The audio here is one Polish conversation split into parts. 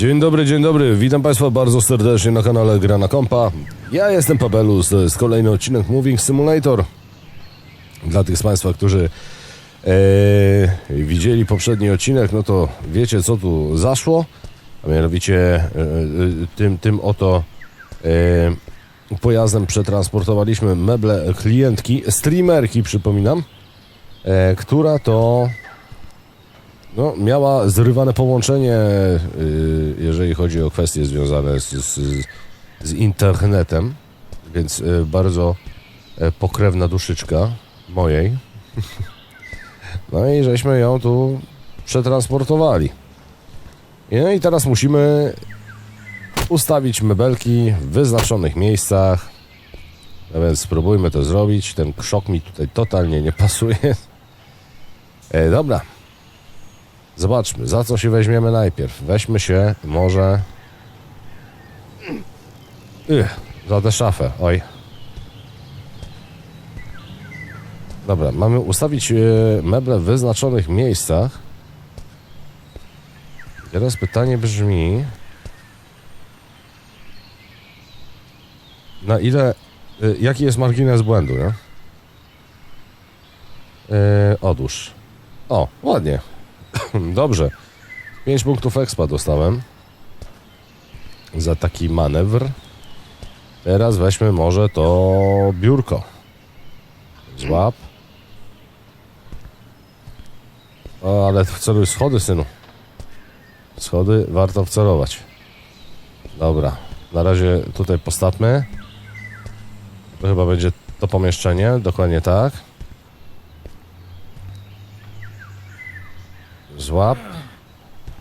Dzień dobry, dzień dobry. Witam Państwa bardzo serdecznie na kanale Gra na Kompa. Ja jestem Pabelus, to jest kolejny odcinek Moving Simulator. Dla tych z Państwa, którzy e, widzieli poprzedni odcinek, no to wiecie co tu zaszło. A mianowicie e, e, tym, tym oto e, pojazdem przetransportowaliśmy meble klientki, streamerki przypominam, e, która to no, miała zrywane połączenie, y, jeżeli chodzi o kwestie związane z, z, z internetem, więc y, bardzo e, pokrewna duszyczka mojej. No i żeśmy ją tu przetransportowali. No i teraz musimy ustawić mebelki w wyznaczonych miejscach. No więc spróbujmy to zrobić. Ten krzok mi tutaj totalnie nie pasuje. E, dobra. Zobaczmy, za co się weźmiemy najpierw. Weźmy się może... Ych, za tę szafę, oj. Dobra, mamy ustawić e, meble w wyznaczonych miejscach. Teraz pytanie brzmi... Na ile... e, Jaki jest margines błędu, nie? E, odłóż. O, ładnie. Dobrze. 5 punktów expa dostałem. Za taki manewr. Teraz weźmy może to biurko. Złap. O, ale wceluj schody, synu. Schody warto wcelować. Dobra. Na razie tutaj postawmy. To chyba będzie to pomieszczenie. Dokładnie tak. Złap.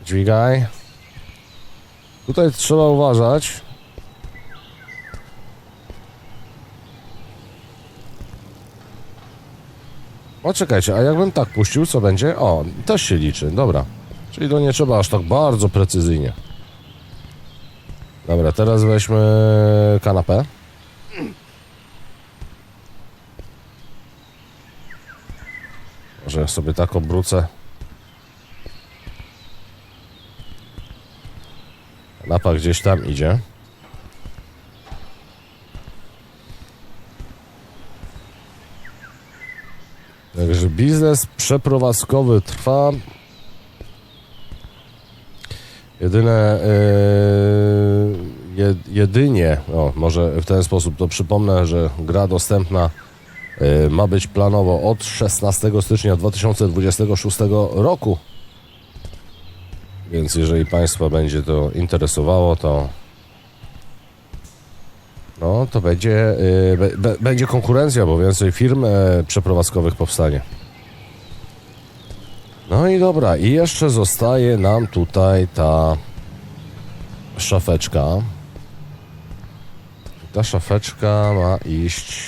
Dźwigaj. Tutaj trzeba uważać. O, czekajcie, a jakbym tak puścił, co będzie? O, też się liczy, dobra. Czyli to nie trzeba aż tak bardzo precyzyjnie. Dobra, teraz weźmy kanapę. Może sobie tak obrócę. Lapa gdzieś tam idzie. Także biznes przeprowadzkowy trwa. Jedyne, yy, jed, jedynie, o, może w ten sposób to przypomnę, że gra dostępna yy, ma być planowo od 16 stycznia 2026 roku. Więc jeżeli Państwa będzie to interesowało, to no to będzie, y, be, będzie konkurencja, bo więcej firm e, przeprowadzkowych powstanie. No i dobra, i jeszcze zostaje nam tutaj ta szafeczka. Ta szafeczka ma iść.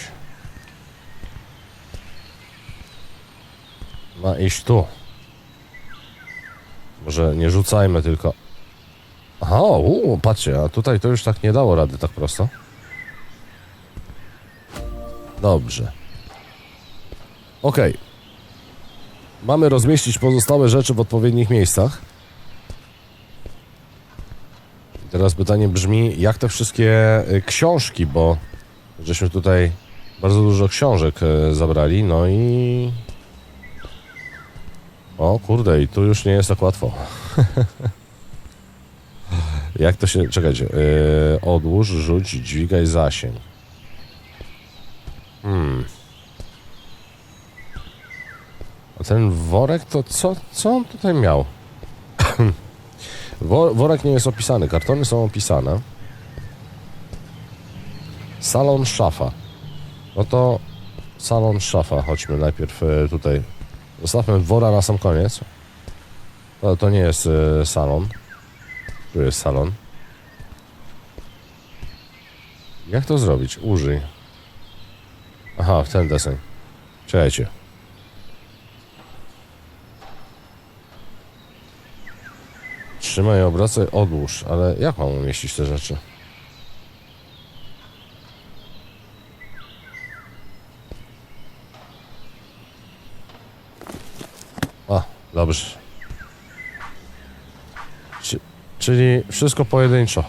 Ma iść tu. Może nie rzucajmy tylko. Aha, uu, patrzcie, a tutaj to już tak nie dało rady tak prosto. Dobrze. Okej. Mamy rozmieścić pozostałe rzeczy w odpowiednich miejscach. Teraz pytanie brzmi, jak te wszystkie y, książki, bo żeśmy tutaj bardzo dużo książek y, zabrali, no i o kurde, i tu już nie jest tak łatwo. Jak to się. Czekajcie. Yy, odłóż, rzuć, dźwigaj zasięg. Hmm. A ten worek to co, co on tutaj miał? Wo, worek nie jest opisany, kartony są opisane. Salon szafa. No to salon szafa. Chodźmy najpierw e, tutaj Zostawmy wora na sam koniec. To, to nie jest y, salon. Tu jest salon. Jak to zrobić? Użyj. Aha, w ten deseń. Czekajcie. Trzymaj, obracaj, odłóż. Ale jak mam umieścić te rzeczy? A, dobrze. Czy, Czyli wszystko pojedynczo.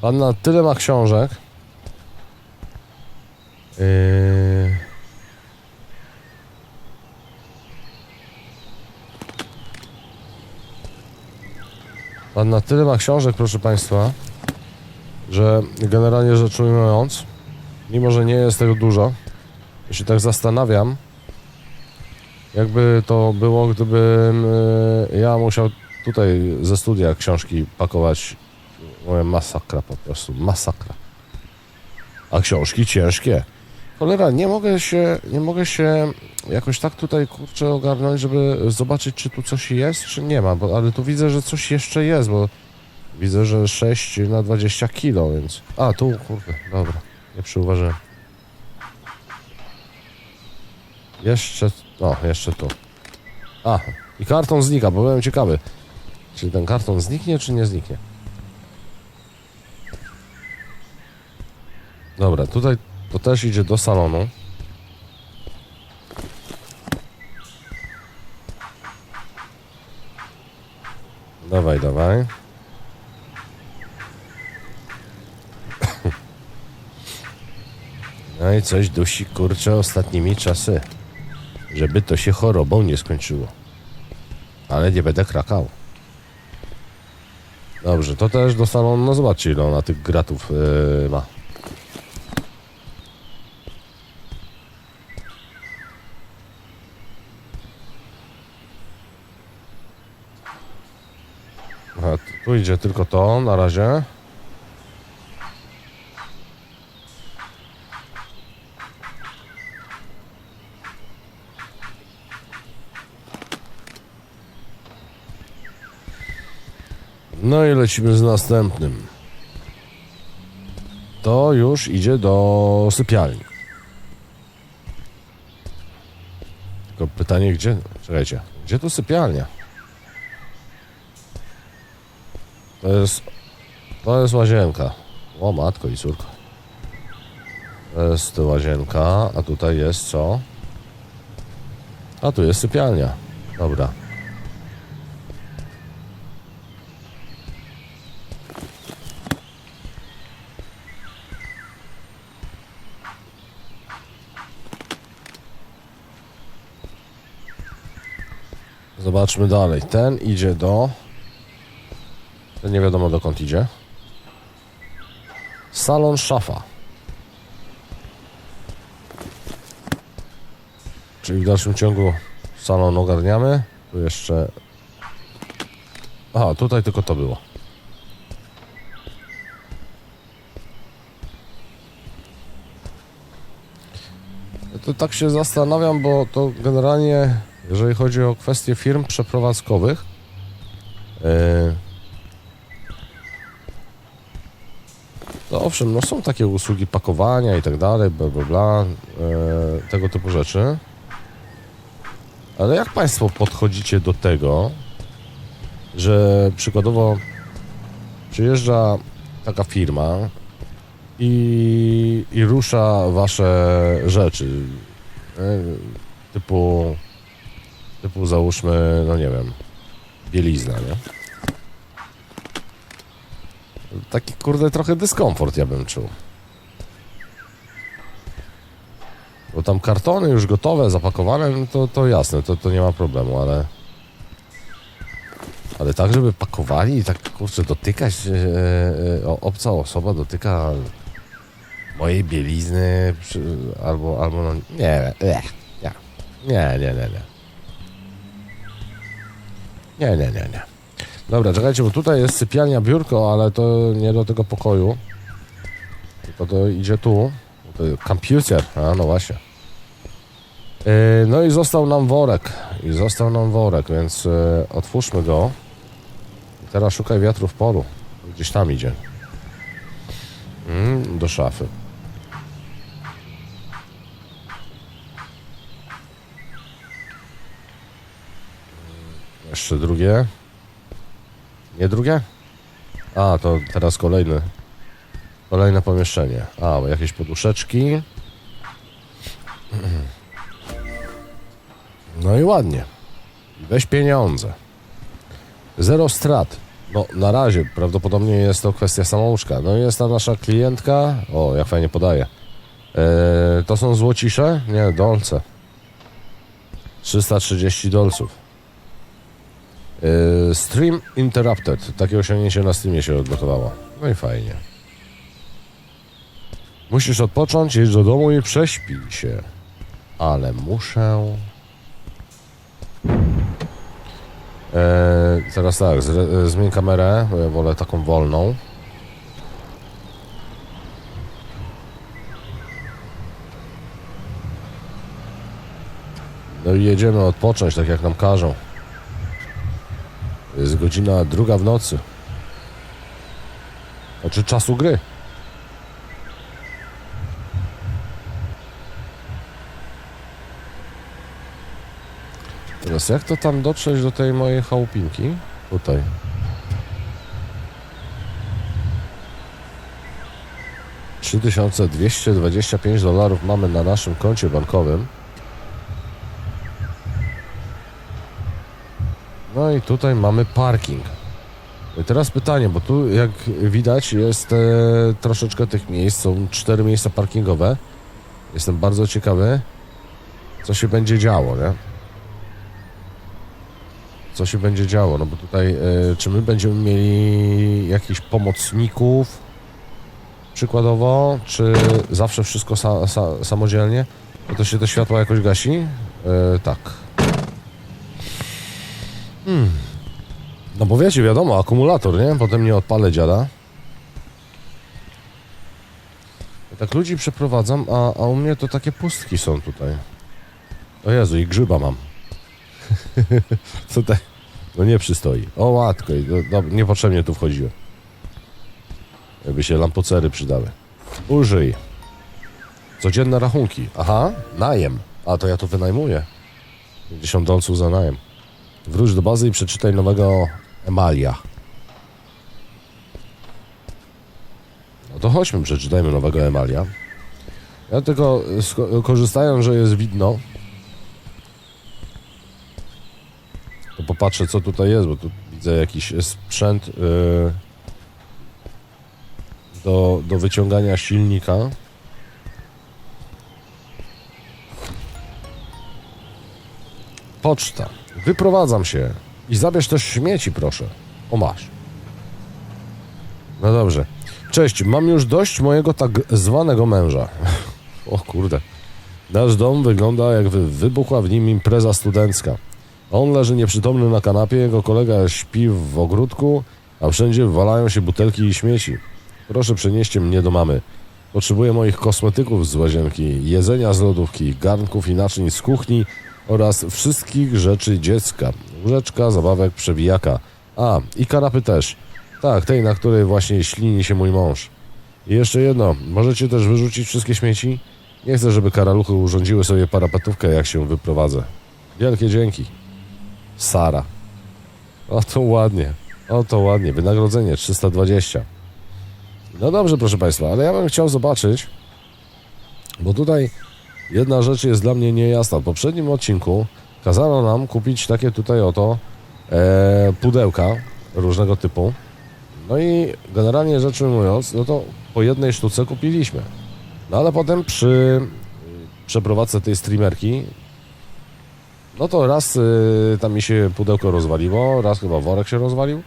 Pan na tyle ma książek. Yy... Pan na tyle ma książek, proszę Państwa, że generalnie rzecz ujmując, mimo że nie jest tego dużo, się tak zastanawiam, jakby to było, gdybym e, ja musiał tutaj ze studia książki pakować. Mówię, masakra po prostu, masakra. A książki ciężkie. Cholera, nie mogę się, nie mogę się jakoś tak tutaj kurczę ogarnąć, żeby zobaczyć, czy tu coś jest, czy nie ma, bo, ale tu widzę, że coś jeszcze jest, bo widzę, że 6 na 20 kilo, więc... A, tu, kurde, dobra, nie przyuważyłem. Jeszcze, o, jeszcze tu. A, i karton znika, bo byłem ciekawy. Czy ten karton zniknie, czy nie zniknie? Dobra, tutaj to też idzie do salonu. Dawaj, dawaj. No i coś dusi kurczę ostatnimi czasy. Żeby to się chorobą nie skończyło. Ale nie będę krakał. Dobrze, to też do salonu. No zobaczcie ile ona tych gratów yy, ma. Tu idzie tylko to na razie. No i lecimy z następnym. To już idzie do sypialni. Tylko pytanie, gdzie? Czekajcie, gdzie tu sypialnia? To jest. To jest łazienka. O matko i córko. To jest łazienka, a tutaj jest co? A tu jest sypialnia. Dobra. Zobaczmy dalej. Ten idzie do. Ten nie wiadomo dokąd idzie. Salon szafa. Czyli w dalszym ciągu salon ogarniamy. Tu jeszcze. Aha, tutaj tylko to było. To tak się zastanawiam, bo to generalnie, jeżeli chodzi o kwestie firm przeprowadzkowych, yy, to owszem, no są takie usługi pakowania i tak dalej, bla bla bla, yy, tego typu rzeczy. Ale jak Państwo podchodzicie do tego, że przykładowo przyjeżdża taka firma i, i rusza Wasze rzeczy, yy, typu, typu załóżmy, no nie wiem, bielizna, nie? Taki kurde trochę dyskomfort ja bym czuł. Bo tam kartony już gotowe, zapakowane, no to, to jasne, to, to nie ma problemu, ale... Ale tak, żeby pakowali i tak kurczę dotykać, e, e, obca osoba dotyka mojej bielizny, przy, albo, albo no, nie, nie, nie, nie, nie, nie, nie. Nie, nie, nie, nie. Dobra, czekajcie, bo tutaj jest sypialnia, biurko, ale to nie do tego pokoju. Tylko to idzie tu. To komputer, a no właśnie. Yy, no i został nam worek. I został nam worek, więc yy, otwórzmy go. Teraz szukaj wiatru w polu. Gdzieś tam idzie. Mm, do szafy. Drugie. Nie drugie? A, to teraz kolejny. Kolejne pomieszczenie. A, jakieś poduszeczki. No No i ładnie. Weź pieniądze. Zero strat. No, na razie prawdopodobnie jest to kwestia samouczka. No i jest ta nasza klientka. O, jak fajnie podaje. Eee, to są złocisze? Nie, dolce. 330 dolców. Eee, stream interrupted. Takie osiągnięcie na Steamie się odblokowało. No i fajnie. Musisz odpocząć, jedź do domu i prześpij się. Ale muszę... Eee, teraz tak, zre, zmień kamerę, bo ja wolę taką wolną. No i jedziemy odpocząć, tak jak nam każą. Jest godzina druga w nocy. Znaczy czasu gry. Teraz jak to tam dotrzeć do tej mojej chałupinki? Tutaj. Trzy tysiące dwieście dwadzieścia pięć dolarów mamy na naszym koncie bankowym. No i tutaj mamy parking. I teraz pytanie, bo tu jak widać jest e, troszeczkę tych miejsc, są cztery miejsca parkingowe. Jestem bardzo ciekawy, co się będzie działo, nie? Co się będzie działo, no bo tutaj, e, czy my będziemy mieli jakichś pomocników, przykładowo, czy zawsze wszystko sa, sa, samodzielnie? Bo to się te światła jakoś gasi? E, tak. Hmm. No bo wiecie, wiadomo, akumulator, nie? Potem nie odpalę dziada. Ja tak ludzi przeprowadzam, a, a u mnie to takie pustki są tutaj. O Jezu, i grzyba mam. tutaj, no nie przystoi. O łatko, no, no, niepotrzebnie tu wchodziłem. Jakby się lampocery przydały. Użyj. Codzienne rachunki. Aha, najem. A to ja to wynajmuję. 50 dolców za najem. Wróć do bazy i przeczytaj nowego Emalia. No to chodźmy, przeczytajmy nowego Emalia. Ja tylko korzystając, że jest widno, to popatrzę co tutaj jest, bo tu widzę jakiś sprzęt yy, do, do wyciągania silnika. Poczta. Wyprowadzam się. I zabierz też śmieci, proszę. O, masz. No dobrze. Cześć, mam już dość mojego tak zwanego męża. o kurde. Nasz dom wygląda jakby wybuchła w nim impreza studencka. On leży nieprzytomny na kanapie, jego kolega śpi w ogródku, a wszędzie walają się butelki i śmieci. Proszę przenieście mnie do mamy. Potrzebuję moich kosmetyków z łazienki, jedzenia z lodówki, garnków i naczyń z kuchni oraz wszystkich rzeczy dziecka. Łóżeczka, zabawek, przewijaka. A, i kanapy też. Tak, tej, na której właśnie ślini się mój mąż. I jeszcze jedno, możecie też wyrzucić wszystkie śmieci? Nie chcę, żeby karaluchy urządziły sobie parapetówkę, jak się wyprowadzę. Wielkie dzięki. Sara. O to ładnie. O to ładnie. Wynagrodzenie 320. No dobrze, proszę Państwa, ale ja bym chciał zobaczyć, bo tutaj jedna rzecz jest dla mnie niejasna. W poprzednim odcinku kazano nam kupić takie tutaj oto e, pudełka różnego typu. No i generalnie rzecz ujmując, no to po jednej sztuce kupiliśmy. No ale potem przy przeprowadzce tej streamerki, no to raz y, tam mi się pudełko rozwaliło, raz chyba worek się rozwalił. Y,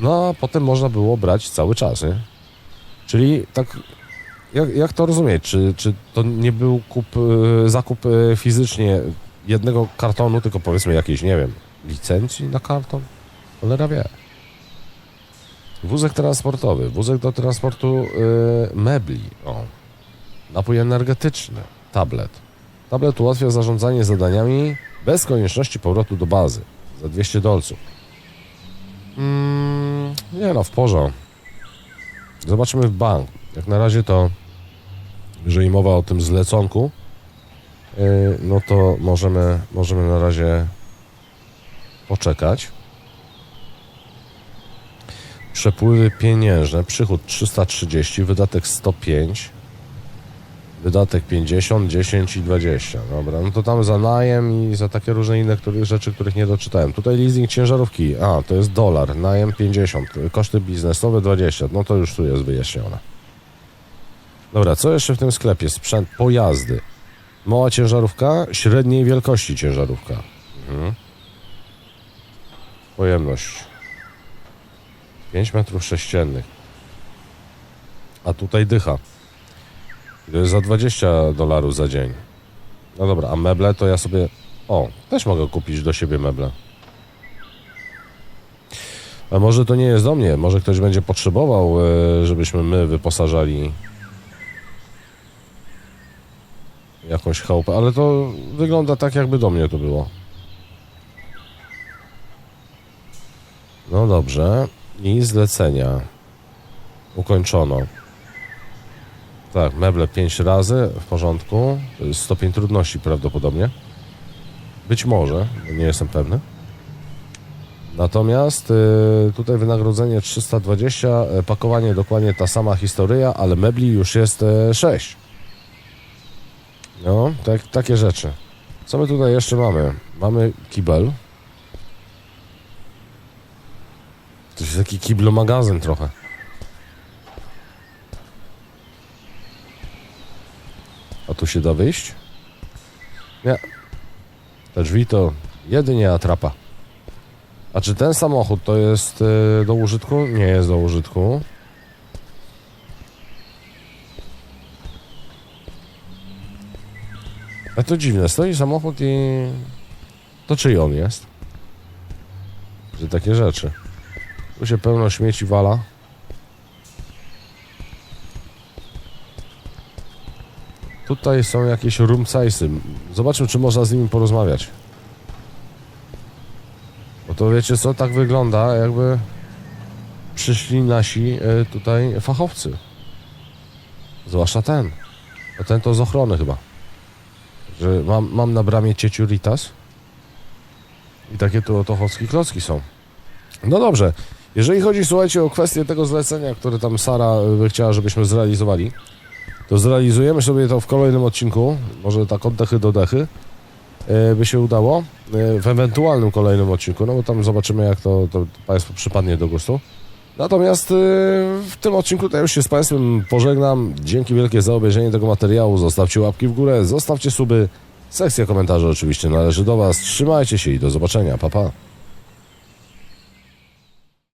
no a potem można było brać cały czas, nie? Czyli tak, jak, jak to rozumieć? Czy, czy to nie był kup, y, zakup y, fizycznie jednego kartonu, tylko powiedzmy jakiejś, nie wiem, licencji na karton? Cholera wie. Wózek transportowy, wózek do transportu y, mebli, o. Napój energetyczny, tablet. Tablet ułatwia zarządzanie zadaniami bez konieczności powrotu do bazy za 200 dolców. Mm, nie no, w porządku. Zobaczymy w bank. Jak na razie to, jeżeli mowa o tym zleconku, yy, no to możemy, możemy na razie poczekać. Przepływy pieniężne, przychód 330, wydatek 105. Wydatek 50, 10 i 20. Dobra, no to tam za najem i za takie różne inne rzeczy, których nie doczytałem. Tutaj leasing ciężarówki. A, to jest dolar, najem 50, koszty biznesowe 20. No to już tu jest wyjaśnione. Dobra, co jeszcze w tym sklepie? Sprzęt, pojazdy. Mała ciężarówka, średniej wielkości ciężarówka. Mhm. Pojemność 5 metrów sześciennych. A tutaj dycha. To jest za 20 dolarów za dzień. No dobra, a meble to ja sobie. O, też mogę kupić do siebie meble. A może to nie jest do mnie, może ktoś będzie potrzebował, e, żebyśmy my wyposażali jakąś chałupę, ale to wygląda tak, jakby do mnie to było. No dobrze. I zlecenia. Ukończono. Tak, meble 5 razy, w porządku. To jest stopień trudności prawdopodobnie. Być może, nie jestem pewny. Natomiast y, tutaj wynagrodzenie 320, y, pakowanie dokładnie ta sama historia, ale mebli już jest y, 6. No, tak, takie rzeczy. Co my tutaj jeszcze mamy? Mamy kibel. To jest taki kiblomagazyn trochę. A tu się da wyjść? Nie. Te drzwi to jedynie atrapa. A czy ten samochód to jest y, do użytku? Nie jest do użytku. A to dziwne, stoi samochód i... To czyj on jest? Że takie rzeczy. Tu się pełno śmieci wala. Tutaj są jakieś rumcajsy. Zobaczmy, czy można z nimi porozmawiać. Bo to wiecie co, tak wygląda, jakby przyszli nasi e, tutaj fachowcy. Zwłaszcza ten. A ten to z ochrony chyba. Że mam, mam na bramie cieciuritas. I takie tu oto chocki klocki są. No dobrze. Jeżeli chodzi, słuchajcie, o kwestię tego zlecenia, które tam Sara by chciała, żebyśmy zrealizowali, to zrealizujemy sobie to w kolejnym odcinku. Może tak od dechy do dechy e, by się udało. E, w ewentualnym kolejnym odcinku, no bo tam zobaczymy, jak to, to Państwu przypadnie do gustu. Natomiast e, w tym odcinku ja już się z Państwem pożegnam. Dzięki wielkie za obejrzenie tego materiału. Zostawcie łapki w górę, zostawcie suby. Sekcja komentarzy oczywiście należy do Was. Trzymajcie się i do zobaczenia. Pa, pa.